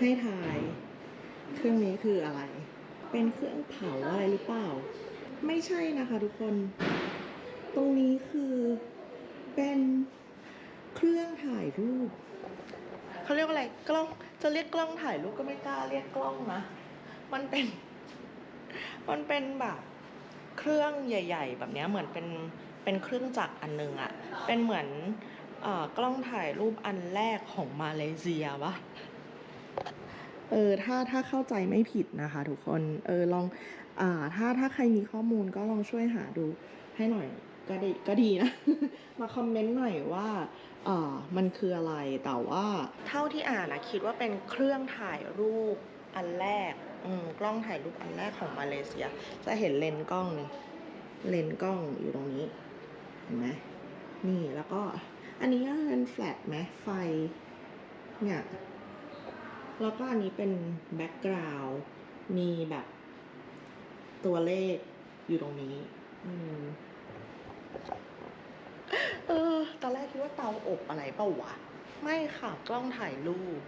ให้ทาย เครื่องนี้คืออะไร เป็นเครื่องเผาอะไรหรือเปล่า ไม่ใช่นะคะทุกคน ตรงนี้คือเป็นเครื่องถ่ายรูปเขาเรียกว่าอะไรกล้องจะเรียกกล้องถ่ายรูปก็ไม่กล้าเรียกกล้องนะ มันเป็น มันเป็นแบบเครื่องใหญ่ ๆ แบบนี้เหมือนเป็นเป็นเครื่องจักรอันหนึงอะเป็นเหมือนอกล้องถ่ายรูปอันแรกของมาเลเซียวะ เออถ้าถ้าเข้าใจไม่ผิดนะคะ ทุกคนเออลองอ่าถ้าถ้าใครมีข้อมูลก็ลองช่วยหาดูให้หน่อยก็ดีก็ดีนะ มาคอมเมนต์หน่อยว่าอ่ามันคืออะไรแต่ว่า เท่าที่อ่านนะคิดว่าเป็นเครื่องถ่ายรูปอันแรกอืมกล้องถ่ายรูปอันแรกของมาเลเซีย จะเห็นเลนส์กล้องนี่เลนส์กล้องอยู่ตรงนี้เห็นไหมนี่แล้วก็ อันนี้ก็เป็นแฟลชไหมไฟเนี่ย แล้วก็อันนี้เป็นแบ็กกราวด์มีแบบตัวเลขอยู่ตรงนี้ อืมเออ ตอนแรกคิดว่าเตาอบอะไรเปล่าวะ ไม่ค่ะ กล้องถ่ายรูป